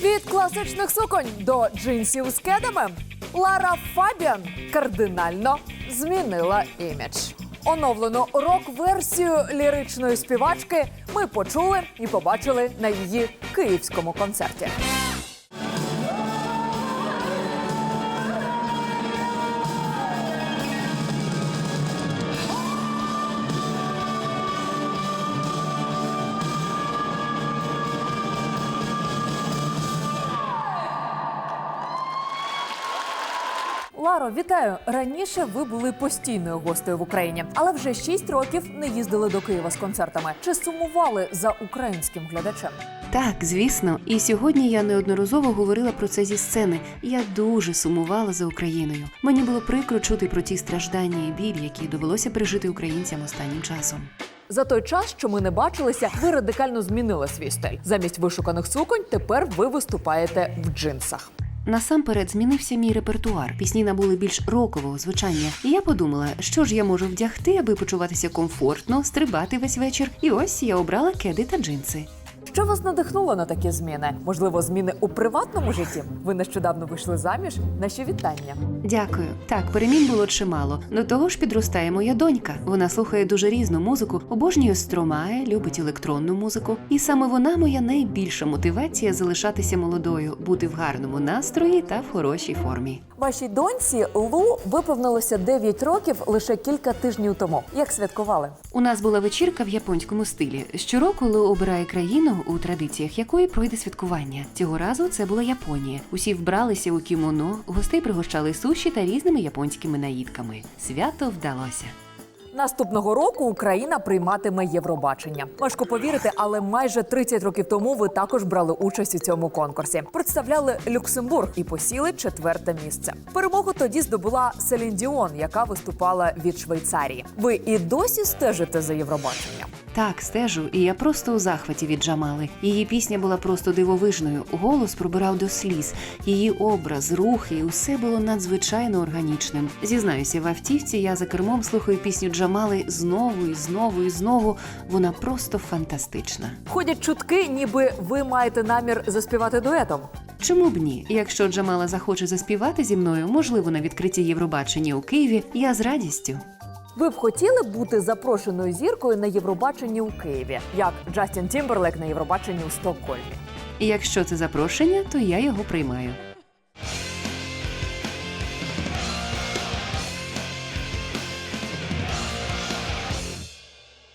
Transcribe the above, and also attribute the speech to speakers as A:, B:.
A: Від класичних суконь до джинсів з кедами Лара Фабіан кардинально змінила імідж. Оновлену рок-версію ліричної співачки ми почули і побачили на її київському концерті. Ларо, вітаю! Раніше ви були постійною гостею в Україні, але вже 6 років не їздили до Києва з концертами. Чи сумували за українським глядачем?
B: Так, звісно, і сьогодні я неодноразово говорила про це зі сцени. Я дуже сумувала за Україною. Мені було прикро чути про ті страждання і біль, які довелося пережити українцям останнім часом.
A: За той час, що ми не бачилися, ви радикально змінили свій стиль. Замість вишуканих суконь тепер ви виступаєте в джинсах.
B: Насамперед змінився мій репертуар. Пісні набули більш рокового звучання. І я подумала, що ж я можу вдягти, аби почуватися комфортно, стрибати весь вечір. І ось я обрала кеди та джинси.
A: Що вас надихнуло на такі зміни? Можливо, зміни у приватному житті? Ви нещодавно вийшли заміж? Наші вітання.
B: Дякую. Так, перемін було чимало. До того ж підростає моя донька. Вона слухає дуже різну музику, обожнює стромає, любить електронну музику. І саме вона моя найбільша мотивація залишатися молодою, бути в гарному настрої та в хорошій формі.
A: Вашій доньці Лу виповнилося 9 років лише кілька тижнів тому. Як святкували?
B: У нас була вечірка в японському стилі. Щороку Лу обирає країну, у традиціях якої пройде святкування. Цього разу це була Японія. Усі вбралися у кімоно, гостей пригощали суші та різними японськими наїдками. Свято вдалося.
A: Наступного року Україна прийматиме Євробачення. Важко повірити, але майже 30 років тому ви також брали участь у цьому конкурсі. Представляли Люксембург і посіли четверте місце. Перемогу тоді здобула Селін Діон, яка виступала від Швейцарії. Ви і досі стежите за Євробаченням.
B: Так, стежу, і я просто у захваті від Джамали. Її пісня була просто дивовижною. Голос пробирав до сліз. Її образ, рухи, усе було надзвичайно органічним. Зізнаюся, в автівці я за кермом слухаю пісню Джамали знову і знову і знову. Вона просто фантастична.
A: Ходять чутки, ніби ви маєте намір заспівати дуетом.
B: Чому б ні? Якщо Джамала захоче заспівати зі мною, можливо, на відкритті Євробачення у Києві, я з радістю.
A: Ви б хотіли бути запрошеною зіркою на Євробаченні у Києві, як Джастін Тімберлек на Євробаченні у Стокгольмі.
B: І якщо це запрошення, то я його приймаю.